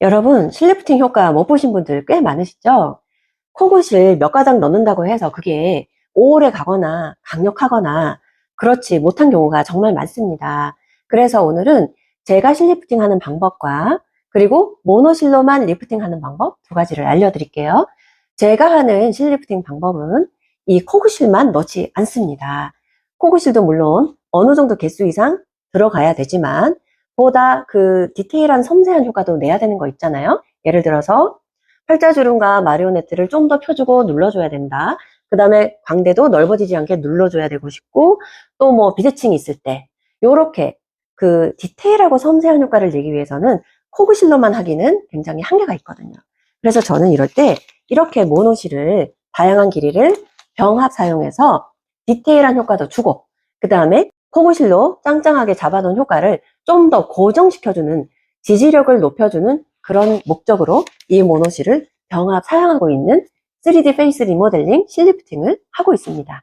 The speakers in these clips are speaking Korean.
여러분, 실리프팅 효과 못 보신 분들 꽤 많으시죠? 코굿을 몇 가닥 넣는다고 해서 그게 오래 가거나 강력하거나 그렇지 못한 경우가 정말 많습니다. 그래서 오늘은 제가 실리프팅 하는 방법과 그리고 모노실로만 리프팅 하는 방법 두 가지를 알려드릴게요. 제가 하는 실리프팅 방법은 이 코굿실만 넣지 않습니다. 코굿실도 물론 어느 정도 개수 이상 들어가야 되지만 보다 그 디테일한 섬세한 효과도 내야 되는 거 있잖아요. 예를 들어서 팔자주름과 마리오네트를 좀 더 펴주고 눌러줘야 된다. 그 다음에 광대도 넓어지지 않게 눌러줘야 되고 싶고 또 뭐 비대칭이 있을 때 요렇게 그 디테일하고 섬세한 효과를 내기 위해서는 코그실로만 하기는 굉장히 한계가 있거든요. 그래서 저는 이럴 때 이렇게 모노실을 다양한 길이를 병합 사용해서 디테일한 효과도 주고 그 다음에 코그실로 짱짱하게 잡아놓은 효과를 좀 더 고정시켜주는 지지력을 높여주는 그런 목적으로 이 모노실을 병합 사용하고 있는 3D 페이스 리모델링 실리프팅을 하고 있습니다.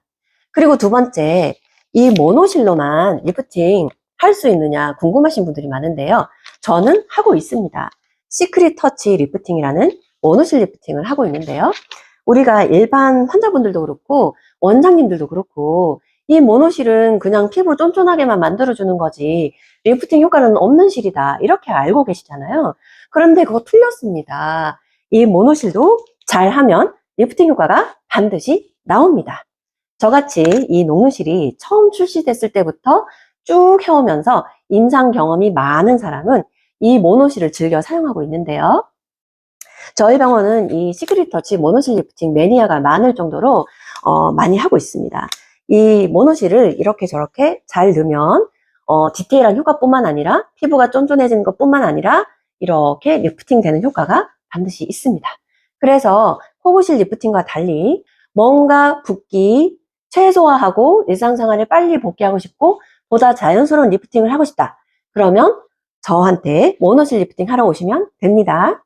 그리고 두 번째, 이 모노실로만 리프팅 할 수 있느냐 궁금하신 분들이 많은데요. 저는 하고 있습니다. 시크릿 터치 리프팅이라는 모노실 리프팅을 하고 있는데요. 우리가 일반 환자분들도 그렇고 원장님들도 그렇고 이 모노실은 그냥 피부 쫀쫀하게만 만들어주는 거지 리프팅 효과는 없는 실이다 이렇게 알고 계시잖아요. 그런데 그거 틀렸습니다. 이 모노실도 잘하면 리프팅 효과가 반드시 나옵니다. 저같이 이 녹는실이 처음 출시됐을 때부터 쭉 해오면서 임상 경험이 많은 사람은 이 모노실을 즐겨 사용하고 있는데요. 저희 병원은 이 시크릿 터치 모노실 리프팅 매니아가 많을 정도로 어, 많이 하고 있습니다. 이 모노실을 이렇게 저렇게 잘 넣으면 어, 디테일한 효과뿐만 아니라 피부가 쫀쫀해지는 것뿐만 아니라 이렇게 리프팅 되는 효과가 반드시 있습니다. 그래서 호구실 리프팅과 달리 뭔가 붓기 최소화하고 일상생활에 빨리 복귀하고 싶고 보다 자연스러운 리프팅을 하고 싶다. 그러면 저한테 모노실 리프팅 하러 오시면 됩니다.